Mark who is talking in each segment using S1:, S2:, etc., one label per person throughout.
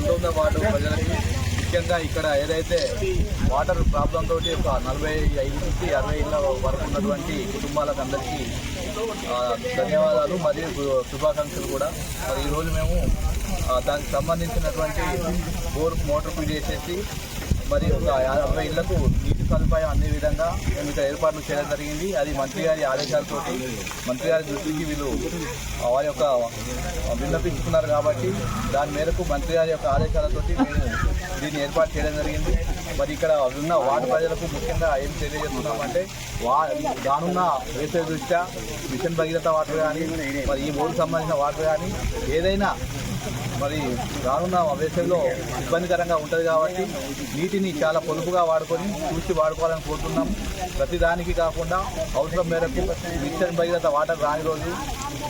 S1: పంతొమ్మిదో వార్డు ప్రజలకి ముఖ్యంగా ఇక్కడ ఏదైతే వాటర్ ప్రాబ్లం తోటి ఒక నలభై ఐదు నుంచి అరవై ఇళ్ళ వరకు ఉన్నటువంటి కుటుంబాలకు అందరికీ ధన్యవాదాలు మరియు శుభాకాంక్షలు కూడా. మరి ఈరోజు మేము దానికి సంబంధించినటువంటి బోర్ మోటార్ ఫిట్ చేసేసి మరి ఒక అరవై ఇళ్ళకు నీటి సదుపాయం అన్ని విధంగా మేము ఇక్కడ ఏర్పాట్లు చేయడం జరిగింది. అది మంత్రి గారి ఆదేశాలతో మంత్రి గారి దృష్టికి వీళ్ళు వారి యొక్క విన్నపించుకున్నారు కాబట్టి దాని మేరకు మంత్రి గారి యొక్క ఆదేశాలతో మేము దీన్ని ఏర్పాటు చేయడం జరిగింది. మరి ఇక్కడ ఉన్న వార్డు ప్రజలకు ముఖ్యంగా ఏం తెలియజేస్తున్నామంటే వా దానున్న వేసే దృష్ట్యా మిషన్ భగీరథ వాటర్ కానీ మరి ఈ మూడు సంబంధించిన వాటర్ కానీ ఏదైనా మరి రానున్న వేసవిలో ఇబ్బందికరంగా ఉంటుంది కాబట్టి నీటిని చాలా పొదుపుగా వాడుకొని చూసి వాడుకోవాలని కోరుతున్నాం. ప్రతిదానికి కాకుండా అవసరం మేరకు మిక్సర్ భగీరథ వాటర్ రాని రోజు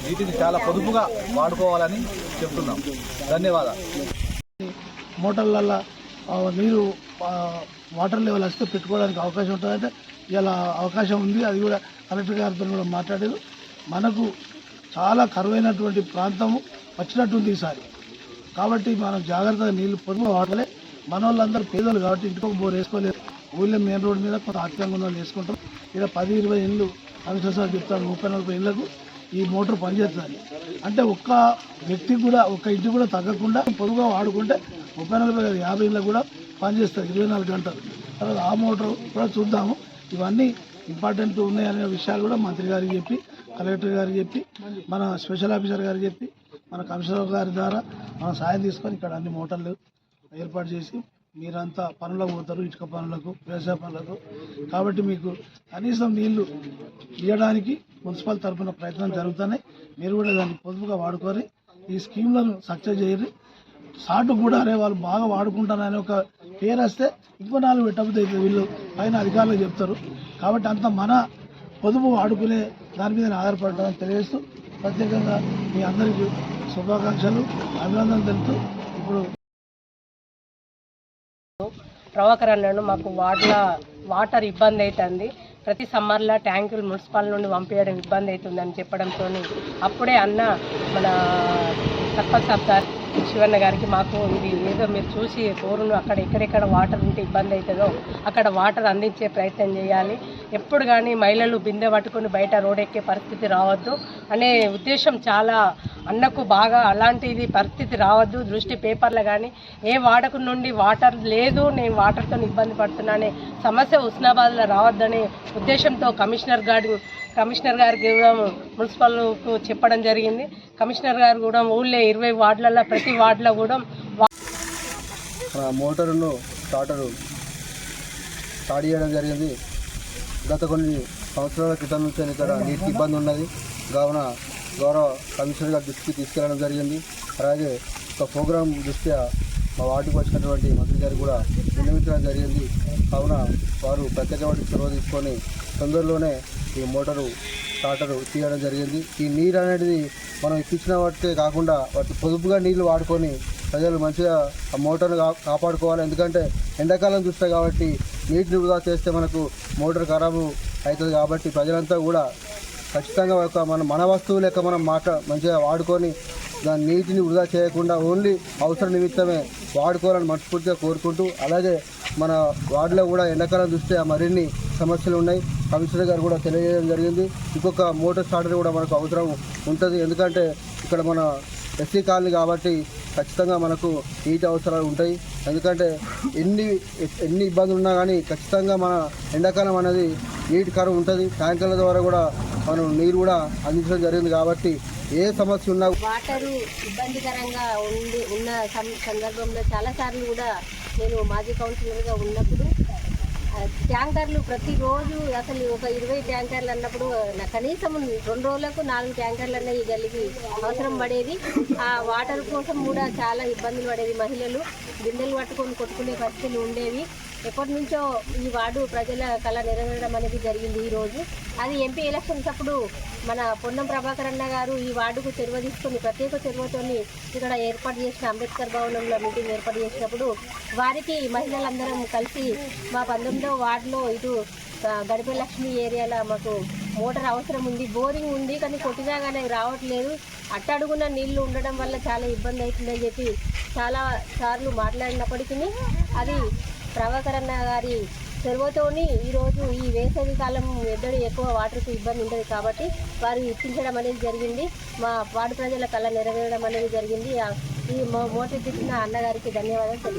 S1: నీటిని చాలా పొదుపుగా వాడుకోవాలని చెప్తున్నాం. ధన్యవాదాలు.
S2: మోటార్లల్లో నీరు వాటర్ లెవెల్ వస్తే పెట్టుకోవడానికి అవకాశం ఉంటుందంటే ఇలా అవకాశం ఉంది అది కూడా కలెక్టర్ గారితో కూడా మాట్లాడారు. మనకు చాలా కరువైనటువంటి ప్రాంతము వచ్చినట్టుంది ఈసారి. కాబట్టి మనం జాగ్రత్తగా నీళ్ళు పొదుపు వాడలే. మన వాళ్ళందరూ పేదలు కాబట్టి ఇంటికి బోర్ వేసుకోలేదు. ఊళ్ళో మెయిన్ రోడ్డు మీద కొంత ఆర్థికంగా ఉన్న వాళ్ళు వేసుకుంటాం ఇక్కడ పది ఇరవై ఇళ్ళు కమిషనర్ సార్ చెప్తారు. ముప్పై నలభై ఇళ్ళకు ఈ మోటార్ పనిచేస్తుంది. అంటే ఒక్క వ్యక్తి కూడా ఒక్క ఇంటి కూడా తగ్గకుండా పొదువుగా వాడుకుంటే ముప్పై నలభై కాదు, యాభై ఇళ్ళకు కూడా పనిచేస్తుంది ఇరవై నాలుగు గంటలు. తర్వాత ఆ మోటార్ కూడా చూద్దాము. ఇవన్నీ ఇంపార్టెంట్ ఉన్నాయనే విషయాలు కూడా మంత్రి గారికి చెప్పి కలెక్టర్ గారికి చెప్పి మన స్పెషల్ ఆఫీసర్ గారికి చెప్పి మన కమిషనర్ గారి ద్వారా మనం సాయం తీసుకొని ఇక్కడ అన్ని మోటార్లు ఏర్పాటు చేసి మీరంతా పనులకు పోతారు ఇటుక పనులకు వ్యవసాయ పనులకు. కాబట్టి మీకు కనీసం నీళ్ళు ఇవ్వడానికి మున్సిపల్ తరఫున ప్రయత్నం జరుగుతున్నాయి. మీరు కూడా దాన్ని పొదుపుగా వాడుకొని ఈ స్కీమ్లను సక్సెస్ చేయరు సాటు కూడా అరే వాళ్ళు బాగా వాడుకుంటారని ఒక పేరు వస్తే ఇంకో నాలుగు పెట్టకపోతే వీళ్ళు పైన అధికారులు చెప్తారు. కాబట్టి అంత మన పొదుపు వాడుకునే దాని మీద ఆధారపడటం తెలియజేస్తూ ప్రత్యేకంగా మీ అందరికీ శుభాకాంక్షలు అభినందనలు తెలుపుతూ ఇప్పుడు
S3: ప్రవాకరణను మాకు వాటర్ వాటర్ ఇబ్బంది అవుతుంది ప్రతి సమ్మర్లో ట్యాంకులు మున్సిపల్ నుండి పంపించడం ఇబ్బంది అవుతుందని చెప్పడంతో అప్పుడే అన్న మన సర్పంచ్ సాబ్ శివన్న గారికి మాకు ఇది ఏదో మీరు చూసి బోరును అక్కడ ఎక్కడెక్కడ వాటర్ ఉంటే ఇబ్బంది అవుతుందో అక్కడ వాటర్ అందించే ప్రయత్నం చేయాలి. ఎప్పుడు కానీ మహిళలు బిందె పట్టుకొని బయట రోడ్ ఎక్కే పరిస్థితి రావద్దు. అనే ఉద్దేశం చాలా అన్నకు బాగా అలాంటిది పరిస్థితి రావద్దు. దృష్టి పేపర్లో కానీ ఏ వాడకు నుండి వాటర్ లేదు నేను వాటర్తో ఇబ్బంది పడుతున్నానే సమస్య హుస్నాబాద్లో రావద్దనే ఉద్దేశంతో కమిషనర్ గారి కమిషనర్ గారికి కూడా మున్సిపల్కు చెప్పడం జరిగింది. కమిషనర్ గారు కూడా ఊళ్ళో ఇరవై వార్డులలో ప్రతి వార్డులో కూడా
S1: మోటారును స్టార్టరు స్టార్ట్ చేయడం జరిగింది. గత కొన్ని సంవత్సరాల క్రితం నుంచి ఇక్కడ నీటి ఇబ్బంది ఉన్నది. కావున గౌరవ కమిషనర్ గారి దృష్టికి తీసుకెళ్ళడం జరిగింది. అలాగే ఒక ప్రోగ్రాం దృష్ట్యా మా వార్డుకు వచ్చినటువంటి మంత్రి గారు కూడా నిర్మించడం జరిగింది. కావున వారు ప్రత్యేకమైన చొరవ తీసుకొని తొందరలోనే ఈ మోటారు స్టార్టరు తీయడం జరిగింది. ఈ నీరు అనేది మనం ఇప్పించిన వాటికే కాకుండా వాటి పొదుపుగా నీళ్ళు వాడుకొని ప్రజలు మంచిగా ఆ మోటార్ను కాపాడుకోవాలి. ఎందుకంటే ఎండాకాలం చూస్తే కాబట్టి నీటిని వృధా చేస్తే మనకు మోటార్ ఖరాబు అవుతుంది కాబట్టి ప్రజలంతా కూడా ఖచ్చితంగా ఒక మన మన వస్తువు లెక్క మనం మాట మంచిగా వాడుకొని దాని నీటిని వృధా చేయకుండా ఓన్లీ అవసర నిమిత్తమే వాడుకోవాలని మనస్ఫూర్తిగా కోరుకుంటూ అలాగే మన వార్డులో కూడా ఎండాకాలం చూస్తే మరిన్ని సమస్యలు ఉన్నాయి. కమిషనర్ గారు కూడా తెలియజేయడం జరిగింది. ఇంకొక మోటార్ స్టార్టర్ కూడా మనకు అవసరం ఉంటుంది. ఎందుకంటే ఇక్కడ మన ఎస్సీ కాలనీ కాబట్టి ఖచ్చితంగా మనకు నీటి అవసరాలు ఉంటాయి. ఎందుకంటే ఎన్ని ఎన్ని ఇబ్బందులు ఉన్నా కానీ ఖచ్చితంగా మన ఎండాకాలం అనేది నీటి కరువు ఉంటుంది. ట్యాంకర్ల ద్వారా కూడా మనం నీరు కూడా అందించడం జరిగింది కాబట్టి ఏ సమస్య ఉన్నా
S4: వాటరు ఇబ్బందికరంగా ఉండి ఉన్న సం- సందర్భంలో చాలాసార్లు కూడా నేను మాజీ కౌన్సిలర్గా ఉన్నప్పుడు ట్యాంకర్లు ప్రతిరోజు అసలు ఒక ఇరవై ట్యాంకర్లు అన్నప్పుడు కనీసం రెండు రోజులకు నాలుగు ట్యాంకర్లు అన్న కలిగి అవసరం పడేది ఆ వాటర్ కోసం కూడా చాలా ఇబ్బందులు పడేది మహిళలు బిందెలు పట్టుకొని కొట్టుకునే పరిస్థితులు ఉండేవి. ఎప్పటి నుంచో ఈ వార్డు ప్రజల కళ నెరవేరడం అనేది జరిగింది ఈరోజు అది ఎంపీ ఎలక్షన్స్ అప్పుడు మన పొన్నం ప్రభాకర్ అన్న గారు ఈ వార్డుకు చెరువ తీసుకొని ప్రత్యేక చొరవతోని ఇక్కడ ఏర్పాటు చేసిన అంబేద్కర్ భవనంలో మీటింగ్ ఏర్పాటు చేసినప్పుడు వారికి మహిళలందరం కలిసి మా పంతొమ్మిదవ వార్డులో ఇటు ఆ, గడిపే లక్ష్మి ఏరియాలో మాకు మోటార్ అవసరం ఉంది బోరింగ్ ఉంది కానీ కొట్టినా కానీ రావట్లేదు. అట్టడుగున నీళ్ళు ఉండడం వల్ల చాలా ఇబ్బంది అవుతుందని చెప్పి చాలా సార్లు మాట్లాడినప్పటికీ అది ప్రభాకర్ అన్న గారి చొరవతోని ఈరోజు ఈ వేసవి కాలం ఎద్దడి ఎక్కువ వాటర్కు ఇబ్బంది ఉండదు కాబట్టి వారు ఇప్పించడం అనేది జరిగింది. మా వార్డు ప్రజల కళ నెరవేరడం అనేది జరిగింది. ఈ మో- మోటార్ తెచ్చిన అన్నగారికి ధన్యవాదాలు.